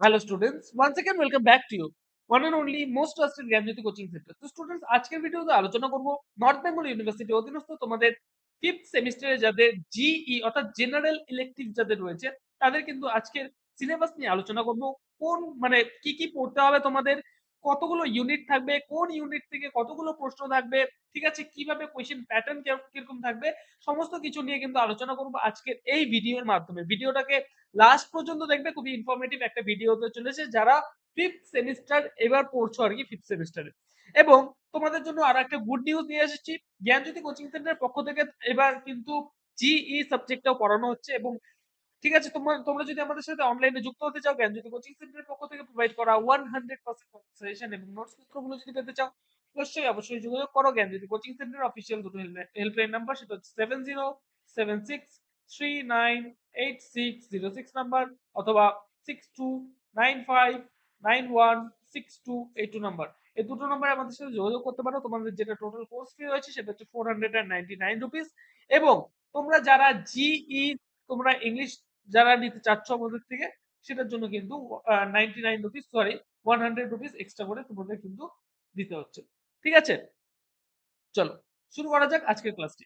Hello students once again welcome back to you one and only most trusted Gyanjyoti coaching centre তো students আজকের ভিডিওতে আলোচনা করব north Bengal university অধীনস্থ তোমাদের ফিফথ সেমিস্টারে যাদের জিই অর্থাৎ জেনারেল ইলেকটিভ যাদের রয়েছে, তাদের কিন্তু আজকের সিলেবাস নিয়ে আলোচনা করব। কোন মানে কি কি পড়তে হবে তোমাদের? কতগুলো ইউনিট থাকবে, কোন ইউনিট থেকে কতগুলো প্রশ্ন থাকবে, ঠিক আছে, কীভাবে কোয়েশ্চেন প্যাটার্ন কীরকম থাকবে, সমস্ত কিছু নিয়ে কিন্তু আলোচনা করব আজকের এই ভিডিওর মাধ্যমে। ভিডিওটাকে লাস্ট পর্যন্ত দেখবে, খুবই ইনফরমেটিভ একটা ভিডিও হতে চলেছে যারা ফিফথ সেমিস্টার এবার পড়ছো আর কি ফিফথ সেমিস্টারে এবং তোমাদের জন্য আর একটা গুড নিউজ নিয়ে এসেছি, জ্ঞানজ্যোতি কোচিং সেন্টারের পক্ষ থেকে এবার কিন্তু জিই সাবজেক্টটাও পড়ানো হচ্ছে এবং ঠিক আছে, তোমরা তোমরা যদি আমাদের সাথে অনলাইনে যুক্ত হতে চাও জ্ঞানজ্যোতি কোচিং সেন্টারের পক্ষ থেকে প্রোভাইড করা ওয়ান হান্ড্রেড পার্সেন্ট সাজেশন এবং নোটসগুলো যদি পেতে চাও, অবশ্যই অবশ্যই যোগাযোগ করো। জ্ঞানজ্যোতি কোচিং সেন্টার অফিসিয়াল দুটো হেল্পলাইন নাম্বার সেটা হচ্ছে seven zero seven six three nine eight six zero six number অথবা six two nine five nine one six two eight two number এই দুটো নাম্বারে আমাদের সাথে যোগাযোগ করতে পারো। তোমাদের যেটা টোটাল কোর্স ফি রয়েছে সেটা হচ্ছে four hundred and ninety nine rupees এবং তোমরা যারা জিই তোমরা ইংলিশ যারা নিতে চাচ্ছ আমাদের থেকে, সেটার জন্য কিন্তু ninety nine rupees sorry one hundred rupees extra করে তোমাদের কিন্তু দিতে হচ্ছে। ঠিক আছে? চলো, শুরু করা যাক আজকের ক্লাসটি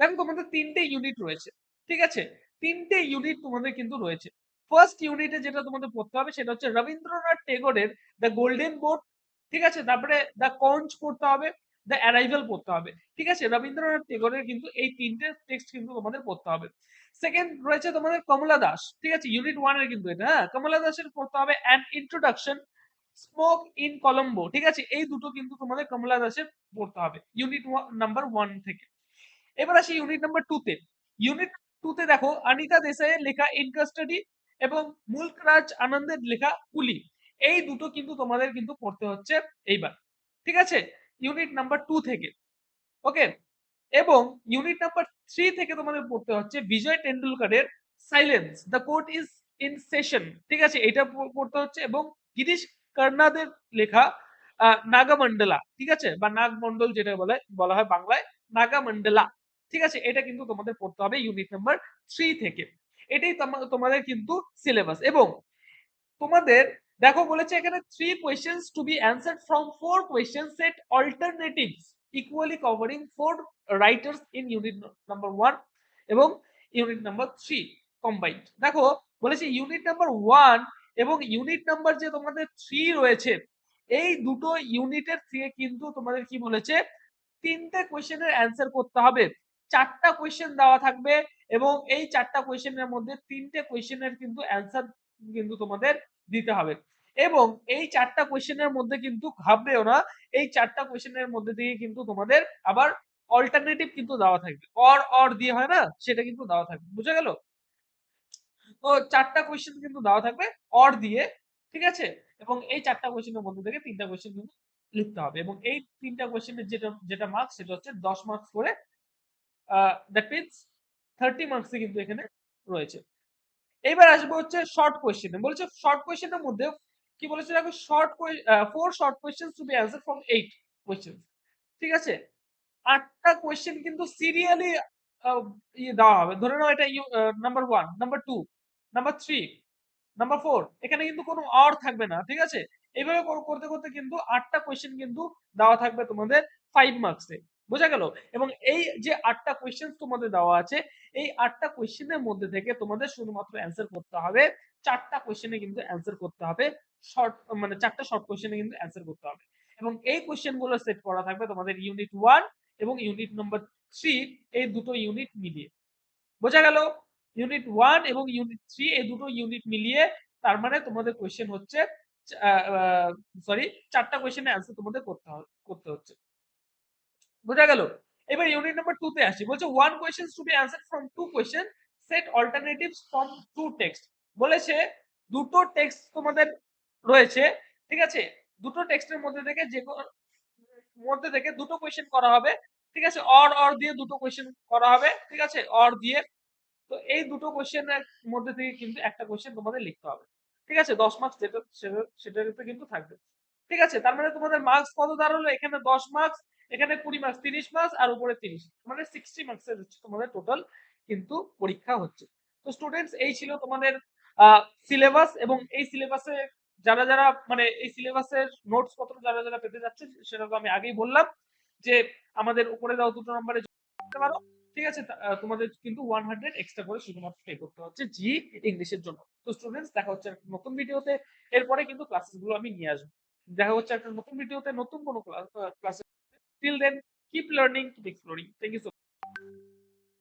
দেখো তোমাদের তিনটে ইউনিট রয়েছে, ঠিক আছে? তিনটে ইউনিট তোমাদের কিন্তু রয়েছে। ফার্স্ট ইউনিটে যেটা তোমাদের পড়তে হবে, সেটা হচ্ছে রবীন্দ্রনাথ টেগোরের দ্য গোল্ডেন বোর্ড ঠিক আছে? তারপরে দ্য কঞ্চ পড়তে হবে দ্য অ্যারাইভাল পড়তে হবে। ঠিক আছে? রবীন্দ্রনাথ টেগোরের কিন্তু এই তিনটে টেক্সট কিন্তু তোমাদের পড়তে হবে। সেকেন্ড রয়েছে তোমাদের কমলা দাস। ঠিক আছে? ইউনিট ওয়ানের কিন্তু এটা হ্যাঁ? কমলা দাসের পড়তে হবে an introduction smoke in Colombo ঠিক আছে? এই দুটো কিন্তু তোমাদের কমলা দাসের পড়তে হবে। ইউনিট নাম্বার ওয়ান থেকে। এবার আসি ইউনিট নাম্বার তে। ইউনিট তে দেখো অনিতা দেশাইয়ের লেখা ইন কাস্টাডি এবং মুলকরাজ আনন্দের লেখা কুলি এই দুটো কিন্তু তোমাদের কিন্তু পড়তে হচ্ছে এইবার। ঠিক আছে? ইউনিট নাম্বার টু থেকে ওকে এবং ইউনিট নাম্বার থ্রি থেকে তোমাদের পড়তে হচ্ছে বিজয় টেন্ডুলকারের silence the court is in session ঠিক আছে? এটা পড়তে হচ্ছে এবং গিরিশ কর্নাদের লেখা নাগামন্ডলা ঠিক আছে? বা নাগমন্ডল যেটা বলে, বলা হয় বাংলায় নাগামন্ডলা ঠিক আছে? এটা কিন্তু তোমাদের পড়তে হবে ইউনিট নাম্বার থ্রি থেকে। এটাই তোমাদের কিন্তু সিলেবাস এবং তোমাদের দেখো বলেছে এখানে three questions to be answer from four question set alternatives equally covering four writers in unit number one এবং ইউনিট নাম্বার থ্রি কম্বাইন্ড দেখো বলেছে ইউনিট নাম্বার ওয়ান এবং ইউনিট নাম্বার যে তোমাদের থ্রি রয়েছে, এই দুটো ইউনিটের থেকে কিন্তু তোমাদের কি বলেছে, তিনটে কোয়েশ্চেনের অ্যান্সার করতে হবে। চারটা কোয়েশ্চেন দেওয়া থাকবে এবং এই চারটা কোয়েশ্চেনের মধ্যে তিনটে কোয়েশ্চেনের কিন্তু অ্যান্সার কিন্তু তোমাদের দিতে হবে। এবং এই চারটা কোয়েশ্চেনের মধ্যে কিন্তু ভাববেও না, এই চারটা কোয়েশ্চেনের মধ্যে দিয়ে কিন্তু তোমাদের আবার অল্টারনেটিভ কিন্তু দেওয়া থাকবে। অর অর দিয়ে হয় না, সেটা কিন্তু দেওয়া থাকবে। বুঝা গেল? তো চারটা কোয়েশ্চেন কিন্তু দেওয়া থাকবে অর দিয়ে, ঠিক আছে? এবং এই চারটা কোয়েশ্চেনের মধ্যে থেকে তিনটা কোয়েশ্চেন কিন্তু লিখতে হবে। এবং এই তিনটা কোয়েশ্চেনের যেটা যেটা মার্কস সেটা হচ্ছে দশ মার্কস করে দ্যাট মিনস থার্টি মার্কসে কিন্তু এখানে রয়েছে। এবার আসব হচ্ছে শর্ট কোয়েশ্চেনে বলছে শর্ট কোয়েশ্চেনের মধ্যে কি বলেছে দেখো short four short question to be answer from eight question ঠিক আছে? আটটা কোয়েশ্চেন কিন্তু সিরিয়ালি ইয়ে দেওয়া হবে। ধরে নাও এটা number one number two number three number four এখানে কিন্তু কোনো অর থাকবে না। ঠিক আছে? এইভাবে করতে করতে কিন্তু আটটা কোয়েশ্চেন কিন্তু দেওয়া থাকবে তোমাদের ফাইভ মার্কসে বোঝা গেল? এবং এই যে আটটা কোয়েশ্চেন তোমাদের দেওয়া আছে, এই আটটা কোয়েশ্চেনের মধ্যে থেকে তোমাদের শুধুমাত্র অ্যান্সার করতে হবে। চারটা কোয়েশ্চেনে কিন্তু অ্যান্সার করতে হবে। শর্ট মানে চারটা শর্ট কোয়েশ্চেনে কিন্তু অ্যান্সার করতে হবে। এবং এই কোয়েশ্চেনগুলো সেট করা থাকবে তোমাদের ইউনিট ওয়ান এবং ইউনিট নম্বর থ্রি এই দুটো ইউনিট মিলিয়ে। বোঝা গেল? ইউনিট ওয়ান এবং ইউনিট থ্রি এই দুটো ইউনিট মিলিয়ে তার মানে তোমাদের কোয়েশ্চেন হচ্ছে সরি চারটা কোয়েশ্চেনের অ্যান্সার তোমাদের করতে হবে, করতে হচ্ছে। বোঝা গেল? এবার ইউনিট নাম্বার টু তে আসি। বলছে one question to be answer from two question set alternatives from two text বলেছে, দুটো টেক্সট তোমাদের রয়েছে, ঠিক আছে? দুটো টেক্সটের মধ্যে থেকে যে মধ্যে থেকে দুটো কোয়েশ্চেন করা হবে, ঠিক আছে? অর অর দিয়ে দুটো কোয়েশ্চেন করা হবে, ঠিক আছে? অর দিয়ে, তো এই দুটো কোয়েশ্চেনের মধ্যে থেকে কিন্তু একটা কোয়েশ্চেন তোমাদের লিখতে হবে, ঠিক আছে? দশ মার্কস যেটা সেটাতে কিন্তু থাকবে, ঠিক আছে? তার মানে তোমাদের মার্কস কত দাঁড়াল এখানে দশ মার্কস এখানে কুড়ি মার্কস তিরিশ মার্কস আর উপরে তিরিশ মানে সিক্সটি মার্কসের হচ্ছে তোমাদের টোটাল কিন্তু পরীক্ষা হচ্ছে তো স্টুডেন্টস এই ছিল তোমাদের সিলেবাস এবং এই সিলেবাসে যারা, যারা মানে এই সিলেবাসের নোটস পত্র যারা, যারা পেতে যাচ্ছেন সেটা তো আমি আগেই বললাম যে আমাদের উপরে দাও দুটো নম্বরে পারো। ঠিক আছে? তোমাদের কিন্তু 100 এক্সট্রা করে শুধুমাত্র পে করতে হচ্ছে জি ইংলিশের জন্য। তো স্টুডেন্টস দেখা হচ্ছে নতুন ভিডিওতে। এরপরে কিন্তু ক্লাসেসগুলো আমি নিয়ে আসব। দেখা হচ্ছে একটা নতুন ভিডিওতে নতুন কোনো ক্লা Till then, keep learning, keep exploring. Thank you so much.